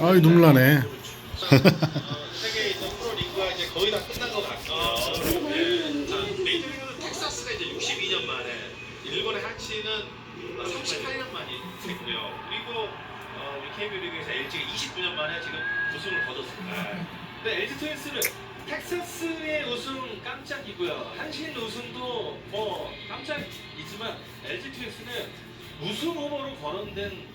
아이 눈물 나네. 세계에 있는 프로 리그가 이제 거의 다 끝난 것 같고요. 네. 자, 메이저리그는 텍사스가 이제 62년 만에, 일본의 하치는 38년 만이 됐고요. 그리고 리그에서 LG가 29년 만에 지금 우승을 거뒀습니다. 근데 LG 트윈스는 텍사스의 우승 깜짝이고요. 한신 우승도 뭐 깜짝이지만 LG 트윈스는 우승 후보로 거론된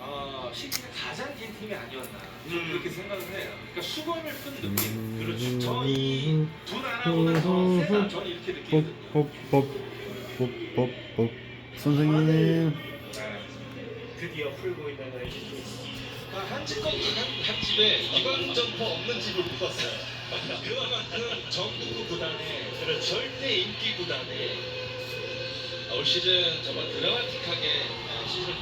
어, 시즌에 가장 긴 팀이 아니었나 저는 그렇게 생각을 해요. 그러니까 수건을 끈 느낌. 그렇죠. 저이 두 나라보다 더 세다. 저는 이렇게 느끼거든요. 뽁뽁뽁뽁뽁뽁 선생님. 드디어 풀고 있는 트윈스. 아, 한 집건 한, 한 집에 이번 점퍼 없는 집을 못 봤어요. 그만큼 전국 구단의 그런 절대 인기 구단의 올 시즌 정말 드라마틱하게 어, 시즌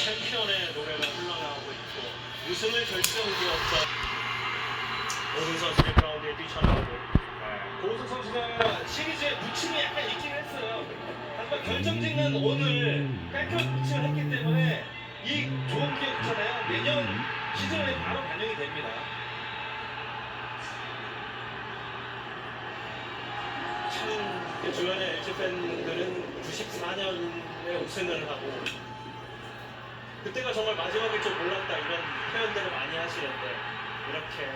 챔피언의 노래가 흘러나오고 있고 우승을 결정지었던 오른 선수의 그라운드에 뛰쳐나오고 고우석 선수가 시리즈에 무침이 약간 있긴 했어요. 하지만 결정짓는 오늘 깔끔 무침을 했기 때문에 이 좋은 기억 있잖아요. 내년 시즌에 바로 반영이 됩니다. 참 주변의 LG 팬들은 94년에 우승을 하고 그때가 정말 마지막일 줄 몰랐다 이런 표현들을 많이 하시는데 이렇게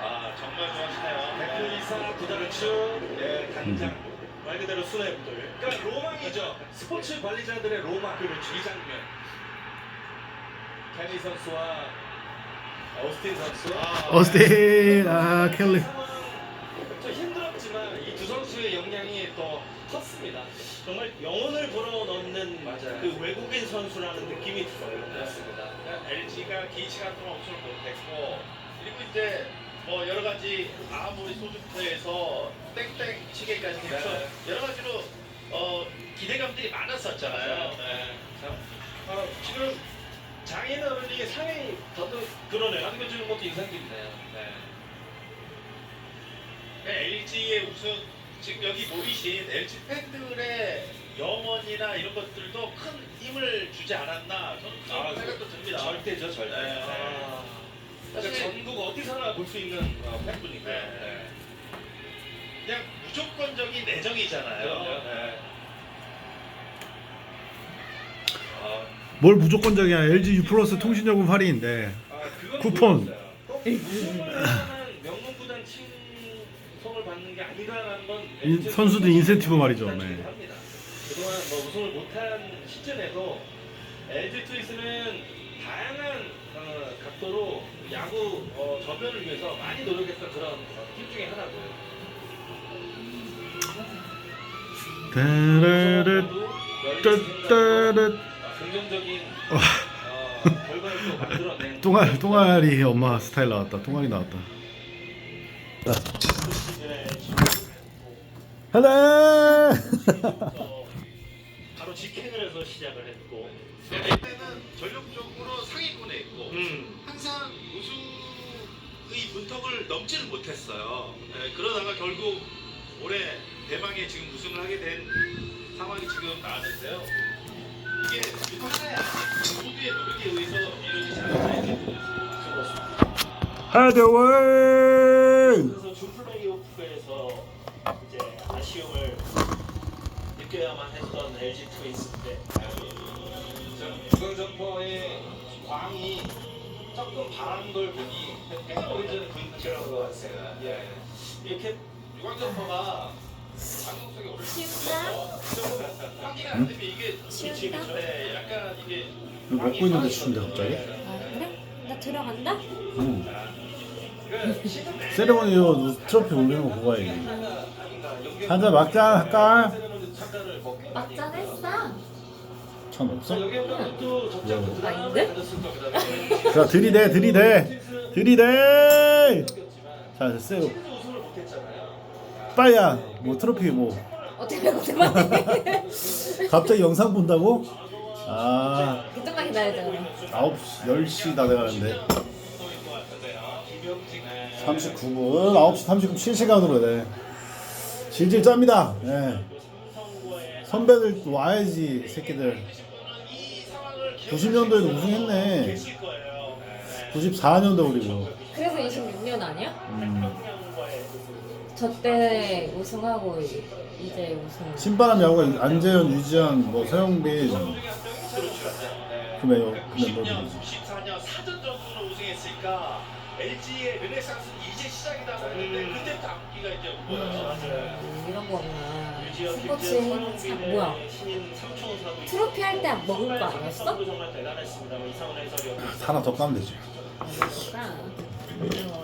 아 정말 좋아하시네요. 백두이사 부다르추 예, 단장. 말 그대로 수뇌부들 그러니까 로망이죠. 스포츠 관리자들의 로망. 그렇죠. 이 장면. 케니 선수와 어스틴 선수. 어스틴 아 켈리. 좀 힘들었지만 이 두 선수의 영향이 더 컸습니다. 정말 영혼을 불어넣는 맞아요. 그 외국인 선수라는 느낌이 들어요. 그렇습니다. LG가 기치가 동안 우승을 못했고 그리고 이제 뭐 여러 가지 아무리 소주부터해서 땡땡 시계까지 해서 네. 여러 가지로 어, 기대감들이 많았었잖아요. 네. 참, 어, 지금 장인 어른이 상위 더도 그러네요. 남겨주는 것도 인상 깊네요. 네. LG의 우승 지금 여기 모이신 LG 팬들의 영원이나 이런 것들도 큰 힘을 주지 않았나 저는 그런 아, 생각도 듭니다. 절대죠, 절대. 네. 아, 사실 전국 어디서나 볼 수 있는 어, 팬분이고요. 네. 그냥 무조건적인 애정이잖아요. 그럼요. 네. 아, 뭘 무조건적이야. LG U 플러스 통신요금 할인인데. 아, 그건 쿠폰. 모르겠어요 명문구단 칭송을 받는 게 아니라는 건 인- 선수들 인센티브 말이죠. 네. 그동안 뭐 우승을 못한 시즌에도 LG 트윈스는 다양한 어, 각도로 야구 어, 저변을 위해서 많이 노력했던 그런 어, 팀 중에 하나고요. 따라라 따따라. 아, 긍정적인 어, 결과를 또 만들어낸 똥알 똥알이 엄마 스타일 나왔다. 똥알이 나왔다. 하나. 어, 바로 직행을 해서 시작을 했고 이때는 전력적으로 상위권에 있고 음. 항상 우승의 문턱을 넘지를 못했어요. 예, 그러다가 결국 올해 대망의 지금 우승을 하게 된 상황이 지금 나왔는데요. 이게 아니에요. 모두의 노력에 의해서 이루어지지 않았나 하드웨 이. 그래서 준 플레이오프에서 이제 아쉬움을 느껴야만 했던 LG 트윈스인데 중앙점퍼의 광이 조금 바란 걸 보니 오리지는 그런 것 같아요. 예. 이렇게 속에. 환기가 안 되면 이게 치운다? 네, 약간 이게 먹고 있는데 추운데 갑자기? 아 그래? 나 들어간다? 응. 세레모니로 트로피 올리는 거 보고 와야지. 한잔 막자 할까? 막장 했어 천 없어? 아닌데? 자 들이대 들이대 들이대. 자 됐어요. 빠야 뭐 트로피 뭐 어떻게 어떻게 갑자기 영상 본다고? 아 그쪽만 기다려줘 9시 10시 다 돼가는데 39분 9시 39분 실시간으로 네 질질 짭니다 네. 선배들 와야지 새끼들. 이 상황을 90년도에도 우승했네. 계실 거예요. 94년도 그리고. 그래서 26년 아니야? 음. 평양과의 저때 우승하고 이- 이제 우승. 신바람 야구가 안재현, 유지현, 뭐 서영빈 그 멤버 그 90년, 멤버들이지. 94년 사전적으로 우승했으니까 LG의 르네상스 이제 시작이다 했는데 음. 그때 당기가 이제 뭐야? 음, 이런 거구나. 스포츠 행사 뭐야? 트로피 할 때 먹을 거 알았어? 하나 더 까면 되지. 그러니까.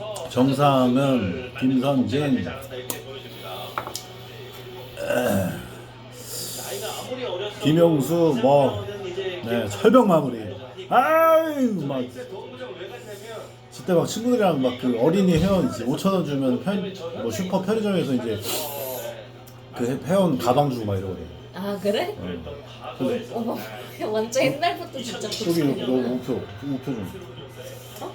어. 정상은 김선진. 김용수 뭐 네, 철벽 마무리. 아유, 막, 그때 막 친구들이랑 막 그 어린이 회원 이제 5천 원 주면 편, 뭐 슈퍼 편의점에서 이제 그 회- 회원 가방 주고 막 이러거든. 아 그래? 그랬던 과거에서 어머 완전 옛날부터 진짜 여기 너. 우표, 우표 좀. 어?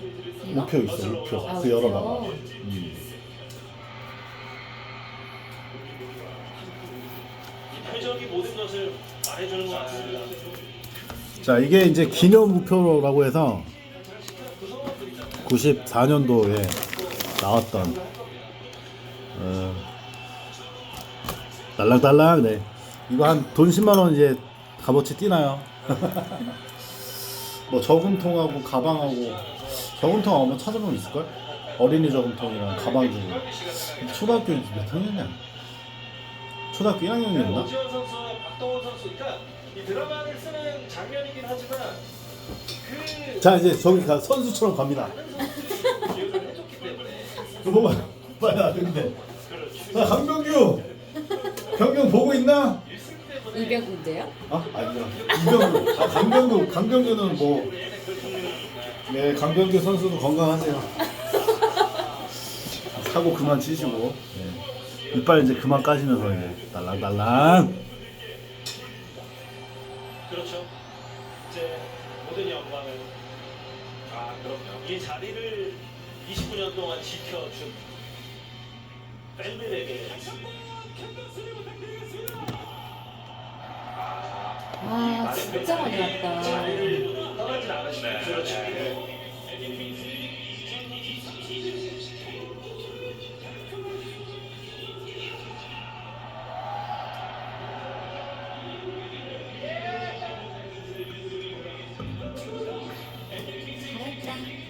우표 있어, 우표. 아, 그 열어봐봐. 우표. 음. 이 표정이 모든 것을 말해주는 것 같습니다. 자, 이게 이제 기념 우표라고 해서 94년도에 나왔던 어, 딸랑딸랑 네 이거 한 돈 10만 원 이제 값어치 뛰나요? 뭐 저금통하고 가방하고 저금통 아마 찾아보면 있을걸? 어린이 저금통이랑 가방 주고 초등학교 몇 학년이야? 초등학교 1학년이었나? 이 드라마를 쓰는 장면이긴 하지만 그 자 이제 저기 가 선수처럼 갑니다. 많은 선수들이 기억을 해줬기 때문에 그거 봐, 봐야 근데. 그렇죠. 자 강병규, 경경 보고 있나? 일승 때문에 이병구인데요? 아 아니야. 이병규, 아 강병규, 강병규는 뭐. 네, 강병규 선수도 건강하세요. 사고 그만 치시고. 네. 이빨 이제 그만 까시면서 이제 딸랑딸랑. 그렇죠. 이제 모든 영광은 아 그럼요. 이 자리를 29년 동안 지켜준 팬들에게 아 진짜 많이 왔다. 자리를 떠나진 않으시네. 그렇죠. 잘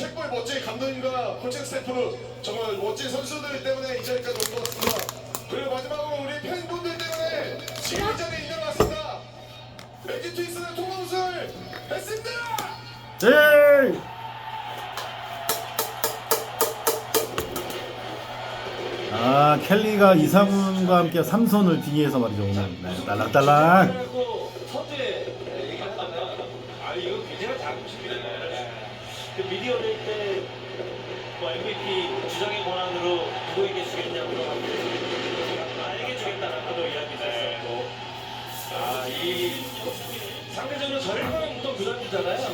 최고의 멋진 감독님과 코칭 스태프로 정말 멋진 선수들 때문에 이 자리까지 온 것 같습니다. 그리고 마지막으로 우리 팬분들 때문에 지금 이 자리에 있는 것 같습니다. LG 트윈스는 통합 우승을 했습니다. 예. 아 켈리가 이상훈과 함께 삼선을 빙의해서 말이죠 오늘 네, 딸랑딸랑 그리고 서두에 얘기를 했다면 아 이거 굉장히 자긍심이네. 그 미디어 데이 때뭐 MVP 주장의 권한으로 누구에게 주겠냐고 나에게 주겠다라고도 이야기 있었고 아이 상대적으로 절반부터 구단주잖아요.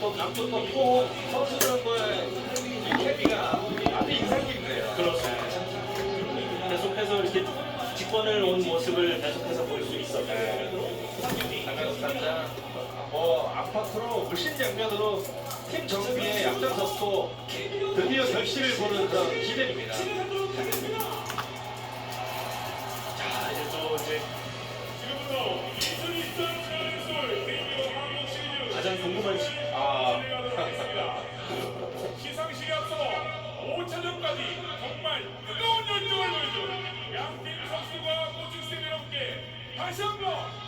또 감독도 없고 선수들과의 이 케미가 아주 인상 깊네요. 그렇습니다. 계속해서 이렇게 직권을 온 모습을 계속해서 볼 수 있었고 강강스탄자 뭐 아파트로 물씬 장면으로 팀 정비에 앞장섰고 드디어 결실을 보는 그런 기대입니다. 자 이제 또 이제 가장 궁금한 시 아. 시상식에 앞서 5차전까지 정말 뜨거운 열정을 보여준 양팀 선수과 코칭 스태프 여러분께 다시 한번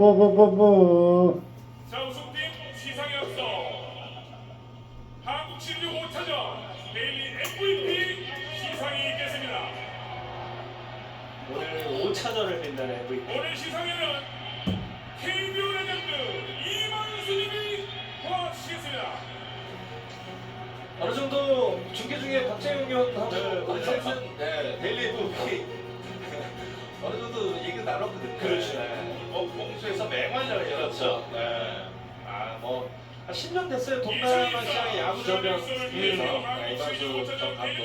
고고고고. 자 우승팀 시상에 앞서 한국 16 5차전 데일리 MVP 시상이 있겠습니다. 오늘 5차전을 빛낸 MVP 오늘 시상에는 KBO 레전드 이만수님이 도와주시겠습니다. 어느 정도 중계 중에 박재영 의원하고 네, 박재영 네, 데일리 MVP 어느 정도 얘기 나눴거든요. 그렇죠. 네. 뭐 공수에서 맹활약을 그렇죠. 네. 아 뭐 한 10년 됐어요. 동남아 시장의 야구 저변에서 네, 이만수 전 감독.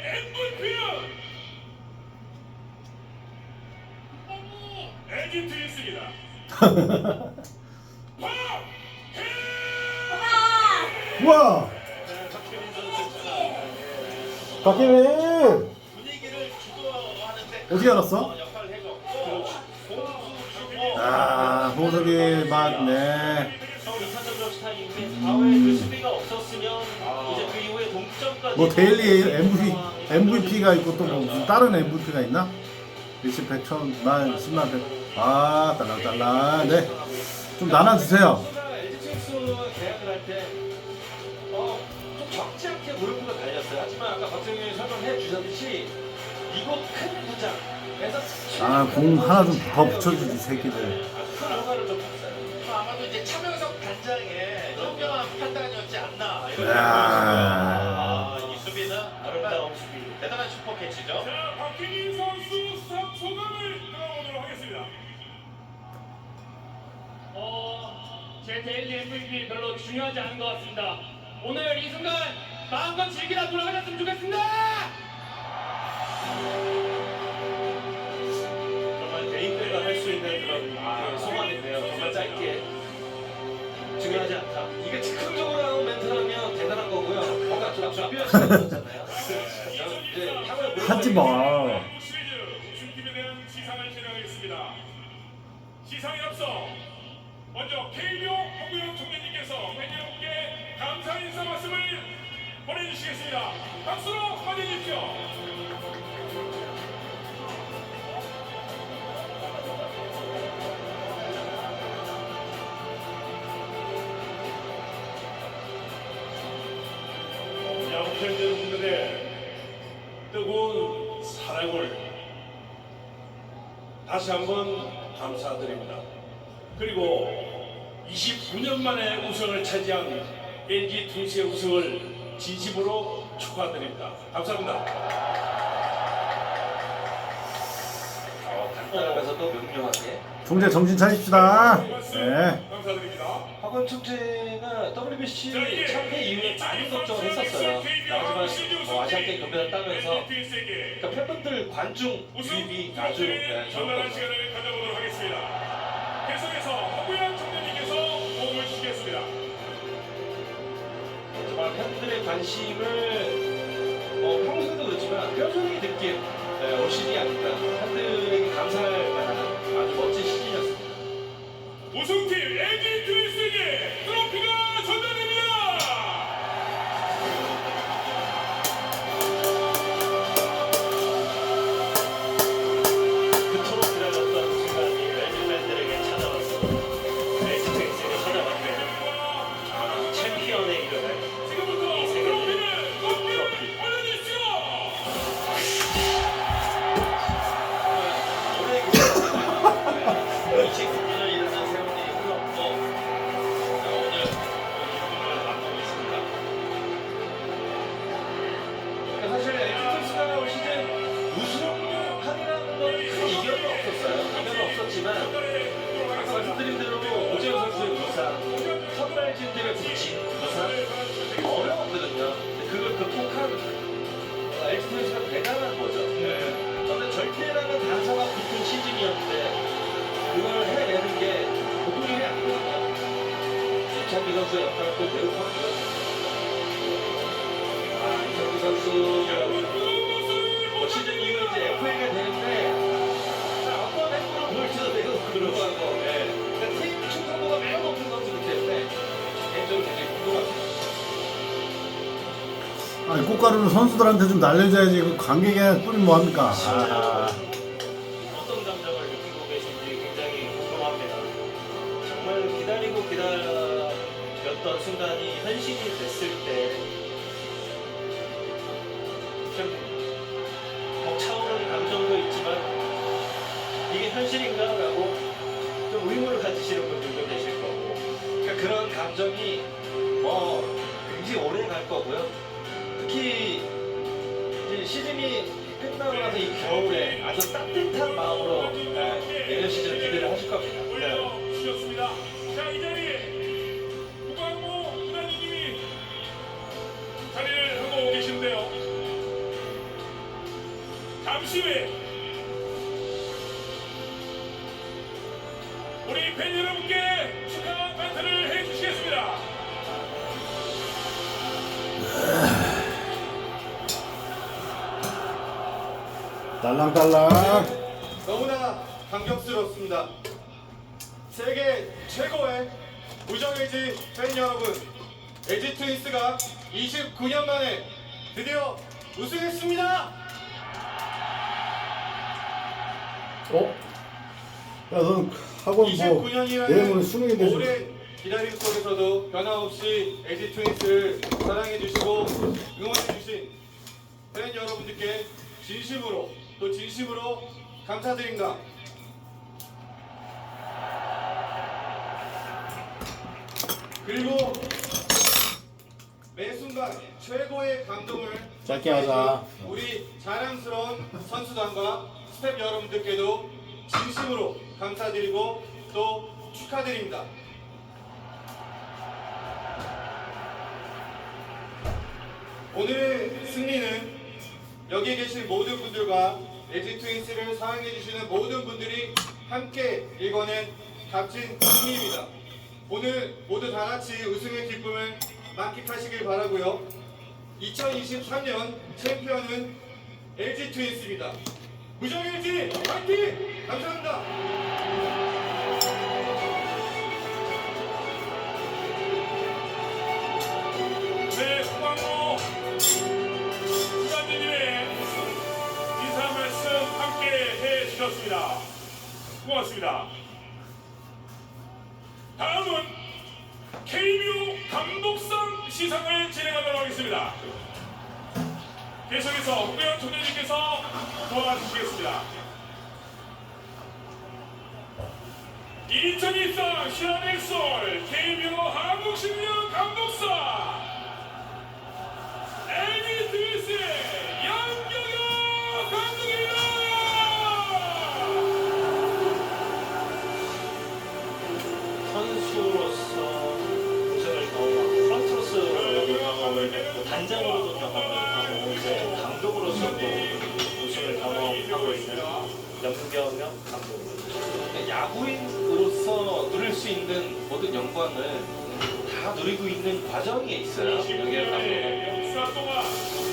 MVP는 LG 트윈스입니다. 우와! 박혜민! 어떻게 알았어? 아, 호석이 맞네. 처음 2차전 적 스타일인데 4회 그 수비가 없었으면 이제 그 이후에 동점까지 뭐 데일리 MVP, MVP가 있고 또뭐 무슨 다른 MVP가 있나? 일십 백천 만 십만 백. 아, 딸랑딸랑. 네. 좀 나눠주세요. 아, 공 하나 좀 더 붙여주지, 새끼들. 아주 큰 효과를 좀 봤어요. 아마도 이제 차명석 단장의 현명한 판단이었지 않나 이런 야. 아, 이 수비는 정말 아름다운 수비. 대단한 슈퍼 캐치죠. 자, 박희민 선수 수상 소감을 들어보도록 하겠습니다. 어, 제 데일리 MVP 별로 중요하지 않은 것 같습니다. 오늘 이 순간 마음껏 즐기다 돌아가셨으면 좋겠습니다. 마. 대한 시상을 진행하겠습니다. 시상에 앞서 먼저 KBO 허구영 총재님께서 팬 여러분께 감사 인사 말씀을 보내주시겠습니다. 박수로 맞이해 주십시오. 다시 한번 감사드립니다. 그리고 29년 만에 우승을 차지한 LG 트윈스의 우승을 진심으로 축하드립니다. 감사합니다. 어, 간단하면서도 명료하게. 총재 정신 차립시다. 말씀 네. 감사드립니다. 박원 총재가 WBC 자, 이게 참패 이후에 많은 걱정을 했었어요. 하지만 뭐 아시안 게임 금메달 따면서 그러니까 팬분들 관중 유입이 아주 네, 좋은 거죠. 시간을 가져보도록 하겠습니다. 계속해서 허구현 총재님께서 호응을 주시겠습니다. 정말 팬들의 관심을 어, 평소에도 그렇지만 뼈저리 느낀 네, 올 시즌이 아닌가 팬들에게 감사할 만한 아주 멋진 시즌이었습니다. 우승팀 LG 트윈스에게 트로피가 꽃가루는 선수들한테 좀 날려줘야지. 그 관객에 뿌리면 뭐합니까? 아, 어떤 감정을 느끼고 계신지 굉장히 궁금합니다. 정말 기다리고 기다렸던 순간이 현실이 됐을 때좀 벅차오르는 감정도 있지만 현실인가라고 좀 의문을 가지시는 분들도 계실 거고 그러니까 그런 감정이 뭐 굉장히 오래 갈 거고요. 특히 이제 시즌이 끝나고 나서 이 겨울에 아주 따뜻한 마음으로 네, 내년 시즌 기대를 하실 겁니다. 딸랑딸랑. 너무나 감격스럽습니다. 세계 최고의 우정의지 팬 여러분, LG 트윈스가 29년 만에 드디어 우승했습니다. 어? 야, 넌 학원 뭐 29년이라는 내일 모레 수능인데 좀 오랜 기다림 속에서도 변함없이 LG 트윈스를 사랑해주시고 응원해주신 팬 여러분들께 진심으로 또 진심으로 감사드립니다. 그리고 매 순간 최고의 감동을 짧게 하자. 우리 자랑스러운 선수단과 스텝 여러분들께도 진심으로 감사드리고 또 축하드립니다. 오늘의 승리는 여기 계신 모든 분들과 LG 트윈스를 사랑해 주시는 모든 분들이 함께 일궈낸 값진 승리입니다. 오늘 모두 다 같이 우승의 기쁨을 만끽하시길 바라고요. 2023년 챔피언은 LG 트윈스입니다. 무정 LG 파이팅! 감사합니다. 해 주셨습니다. 고맙습니다. 다음은 KBO 감독상 시상을 진행하도록 하겠습니다. 계속해서 국회의원 총재님께서 도와주시겠습니다. 2024 시아넥솔 KBO 한국 10년 감독상 야구인으로서 누릴 수 있는 모든 영광을 다 누리고 있는 과정에 있어요. 염경영 감독은.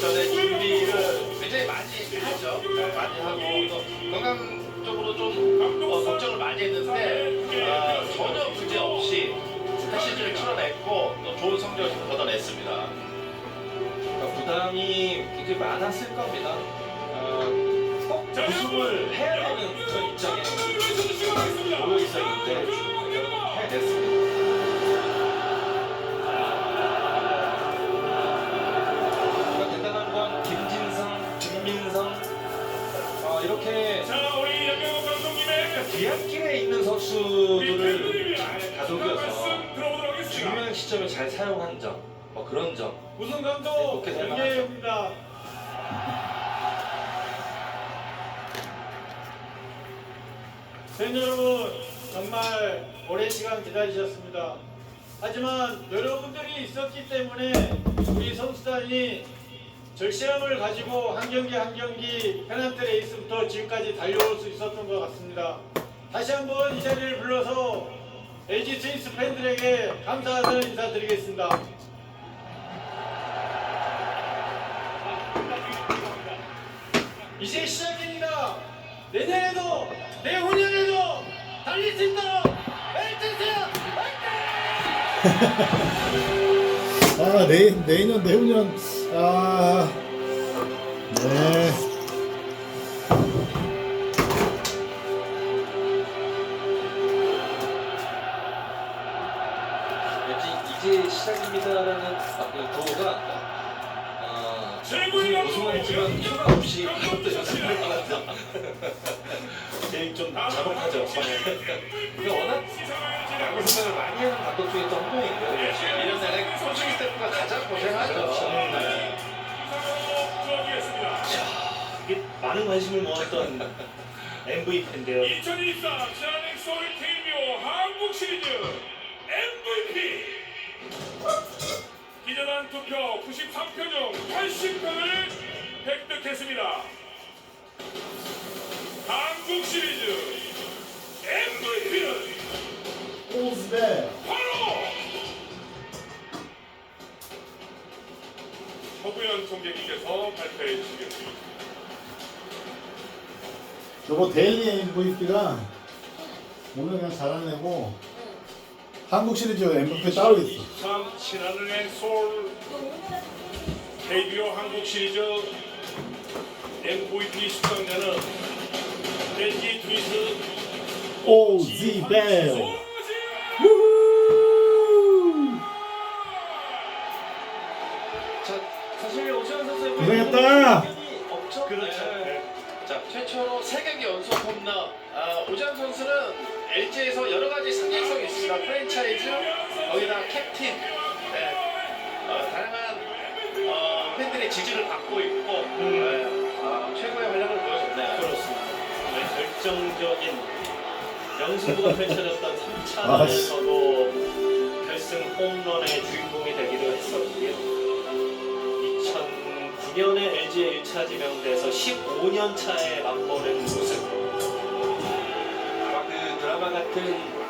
전에 준비를 굉장히 많이. 네, 많이 하고 또 건강적으로 좀 어, 걱정을 많이 했는데 아, 전혀 문제 없이 한 시즌을 치러냈고 또 좋은 성적을 거둬냈습니다. 그러니까 부담이 굉장히 많았을 겁니다. 어, 꼭 우승을 해야 되는 그런 입장에 모여 있었는데 결국 해냈습니다. 그러니까 대단한 건 김진성, 김민성 어, 이렇게 자 우리 양경영 감독님의 뒤안길에 있는 선수들을 잘 다독여서 말씀 들어보도록 하겠습니다. 중요한 시점에 잘 사용한 점, 뭐 그런 점 우승 네, 감독 높게 생각하죠. 양계입니다. 팬 여러분 정말 오랜 시간 기다리셨습니다. 하지만 여러분들이 있었기 때문에 우리 선수단이 절실함을 가지고 한 경기 한 경기 페넌트 레이스부터 지금까지 달려올 수 있었던 것 같습니다. 다시 한번 이 자리를 불러서 LG 트윈스 팬들에게 감사하는 인사드리겠습니다. 이제 시작입니다. 내년에도 내후년에도 달릴 수 있도록 LG트윈스 화이팅! 아, 내, 내년, 내후년, 아, 네. 이제 시작입니다라는 도가 어, 최고의 감독 우승할지만 휴가 없이 그것도 연습할 것 같아. 마음이 좀 자극하죠. 이게 워낙 야구 생각을 많이 하는 감독 중에 또 한 명이고요. 이런 날에 코칭 스태프가 가장 고생하죠. 네. 수고하셨습니다. 이게 많은 관심을 모았던 MVP인데요. 2024 지난해 서울 KBO 한국 시리즈 MVP 기자단 투표 93표 중 80표를 획득했습니다. 한국 시리즈 MVP는 오스베. 바로! 허구현 총재님께서 발표해 주시겠습니다. 요거 데일리 MVP가 오늘 그냥 잘하내고 한국 시리즈 MVP 따로 있어. 23 지난해 서울 KBO 한국 시리즈 MVP 수상자는 Ozibel. 명승부가 펼쳐졌던 아, 씨. 3차전에서도 결승 홈런의 주인공이 되기도 했었고요. 2009년에 LG의 1차 지명돼서 15년 차에 맛보는 우승. 아마 그 드라마 같은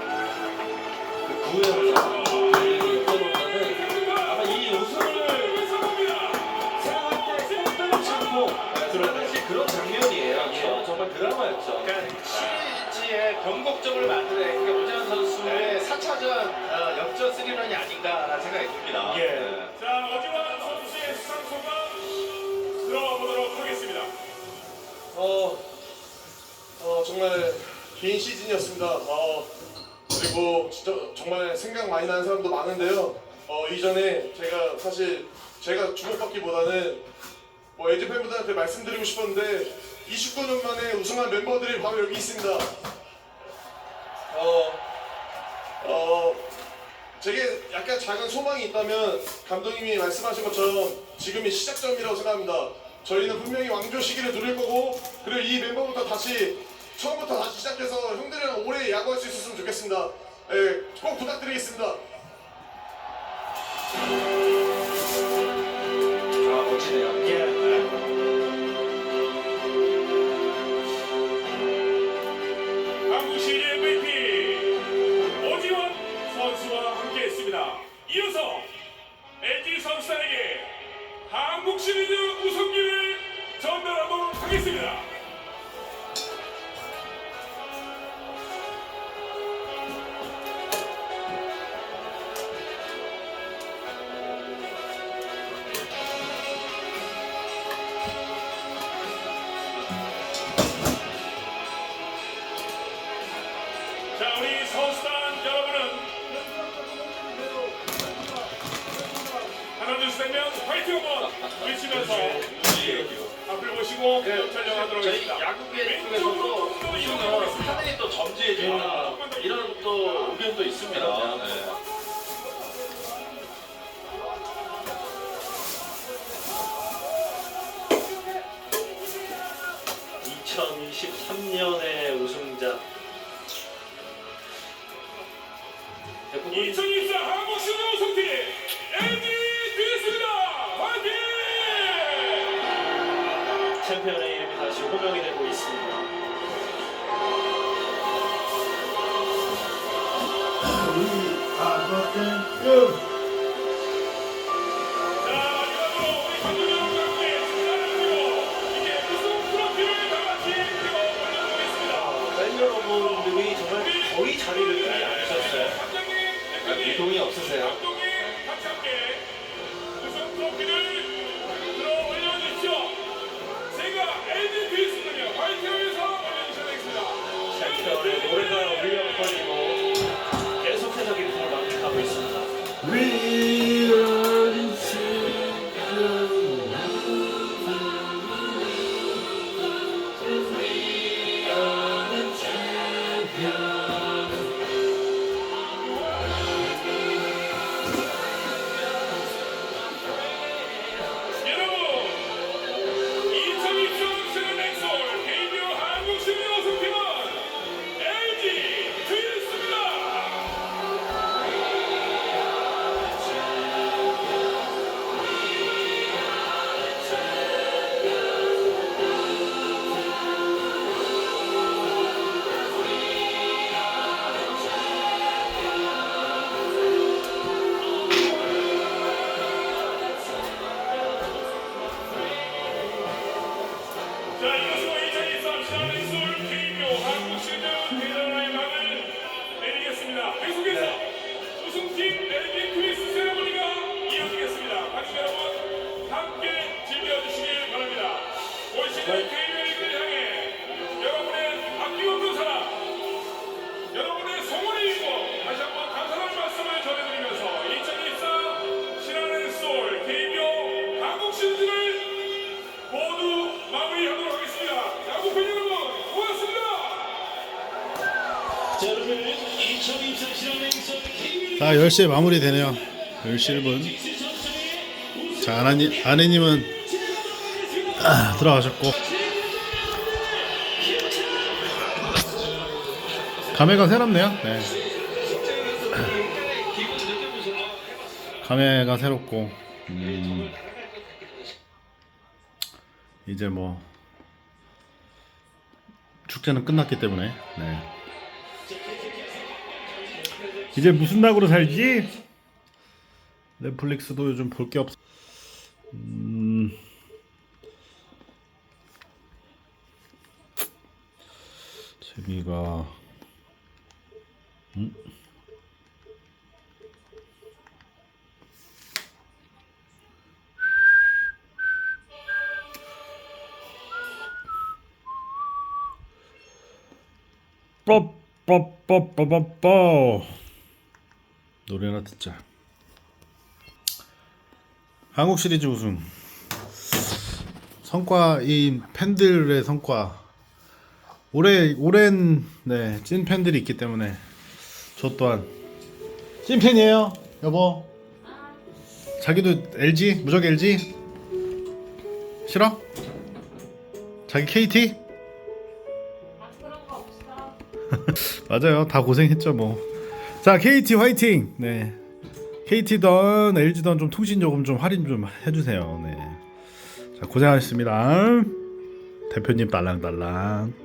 4차전 어, 역전 스리런이 아닌가라는 생각이 듭니다. 예. 네. 자 어지환 선수의 수상 소감 들어가 보도록 하겠습니다. 어, 어 정말 긴 시즌이었습니다. 어, 그리고 진짜 정말 생각 많이 나는 사람도 많은데요. 어, 이전에 제가 사실 제가 주목받기보다는 뭐 LG 팬분들한테 말씀드리고 싶었는데 29년 만에 우승한 멤버들이 바로 여기 있습니다. 어, 어, 제게 약간 작은 소망이 있다면 감독님이 말씀하신 것처럼 지금이 시작점이라고 생각합니다. 저희는 분명히 왕조 시기를 누릴 거고 그리고 이 멤버부터 다시 처음부터 다시 시작해서 형들이랑 오래 야구할 수 있었으면 좋겠습니다. 예, 꼭 부탁드리겠습니다. 둘셋면 화이팅 한번 외치면서 앞을 보시고 촬영하도록 저희 하겠습니다. 야구계 쪽에서도 우승은 하늘이 또 점지해준다 이런 또 의견도 있습니다. 네. 2023년의 우승자. 대부분 2024 니다. 팬 여러분들이 정말 거의 자리를 비지 않으셨어요. 이동이 없으세요. 감독님 같이 함께 우승 트로피를 자, 여러분 2024 신한의 솔 KBO 자 10시에 마무리 되네요. 10시 1분. 자 아내님, 아내님은 아, 들어가셨고. 감회가 새롭네요. 네. 감회가 새롭고. 음, 이제 뭐 축제는 끝났기 때문에. 네. 이제 무슨 낙으로 살지? 넷플릭스도 요즘 볼 게 없. 음. 재미가. 음? 뽀뽀뽀뽀뽀뽀 노래나 듣자. 한국 시리즈 우승. 성과 이 팬들의 성과. 올해 오랜 네, 찐 팬들이 있기 때문에 저 또한 찐 팬이에요, 여보. 자기도 LG 무적 LG 싫어? 자기 KT? 맞아요. 다 고생했죠, 뭐. 자, KT 화이팅! 네. KT던 LG던 좀 통신 요금 좀 할인 좀 해주세요. 네. 자, 고생하셨습니다. 대표님 딸랑딸랑.